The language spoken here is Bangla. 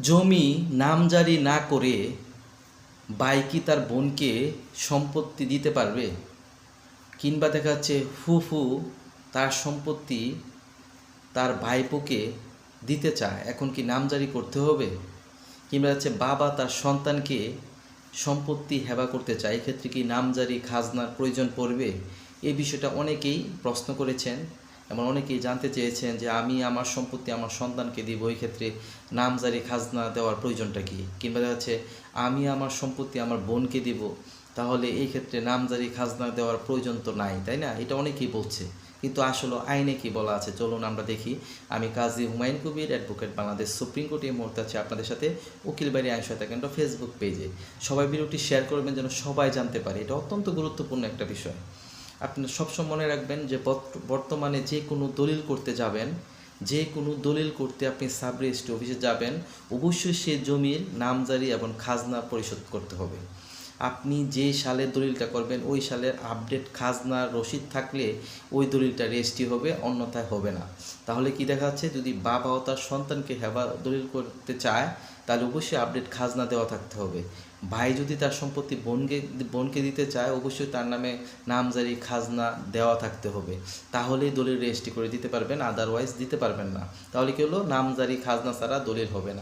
জমি নামজারি না করে ভাই কি তার বোনকে সম্পত্তি দিতে পারবে? কিংবা দেখা যাচ্ছে ফুফু তার সম্পত্তি তার ভাইপোকে দিতে চায়। এখন কি নামজারি করতে হবে? কিংবা হচ্ছে বাবা তার সন্তানকে সম্পত্তি হেবা করতে চায়। এক্ষেত্রে কি নামজারি, খাজনার প্রয়োজন পড়বে? এই বিষয়টা অনেকেই প্রশ্ন করেছেন। এবং অনেকেই জানতে চেয়েছেন যে আমি আমার সম্পত্তি আমার সন্তানকে দিব, এই ক্ষেত্রে নামজারি খাজনা দেওয়ার প্রয়োজনটা কি? কিংবা যাচ্ছে, আমি আমার সম্পত্তি আমার বোনকে দিব, তাহলে এই ক্ষেত্রে নামজারি খাজনা দেওয়ার প্রয়োজন তো নাই, তাই না? এটা অনেকেই বলছে। কিন্তু আসলে আইনে কি বলা আছে? চলুন আমরা দেখি। আমি কাজী হুমায়ুন কবির, অ্যাডভোকেট বাংলাদেশ সুপ্রিম কোর্টে এই মুহূর্তে আছে আপনাদের সাথে উকিল বাড়ি আইন সহায়তা কেন্দ্র ফেসবুক পেজে। সবাই ভিডিওটি শেয়ার করবেন যেন সবাই জানতে পারে। এটা অত্যন্ত গুরুত্বপূর্ণ একটা বিষয়। আপনি সবসময় মনে রাখবেন যে বর্ত- বর্তমানে যে কোনো দলিল করতে যাবেন, যে কোনো দলিল করতে আপনি সাব রেজিস্ট্রি অফিসে যাবেন, অবশ্যই সে জমির নামজারি এবং খাজনা পরিশোধ করতে হবে। আপনি যে সালের দলিলটা করবেন, ওই সালের আপডেট খাজনা রসিদ থাকলে ওই দলিলটা রেজিস্ট্রি হবে, অন্যথায় হবে না। তাহলে কি দেখা যাচ্ছে, যদি বাবা ও তার সন্তানকে হেবা দলিল করতে চায়, তাহলে অবশ্যই আপডেট খাজনা দেওয়া থাকতে হবে। ভাই যদি তার সম্পত্তি বোনকে বোনকে দিতে চায়, অবশ্যই তার নামে নামজারি, খাজনা দেওয়া থাকতে হবে। তাহলেই দলিল রেজিস্ট্রি করে দিতে পারবেন আদারওয়াইজ দিতে পারবেন না। তাহলে কি হলো? নামজারি, খাজনা ছাড়া দলিল হবে না।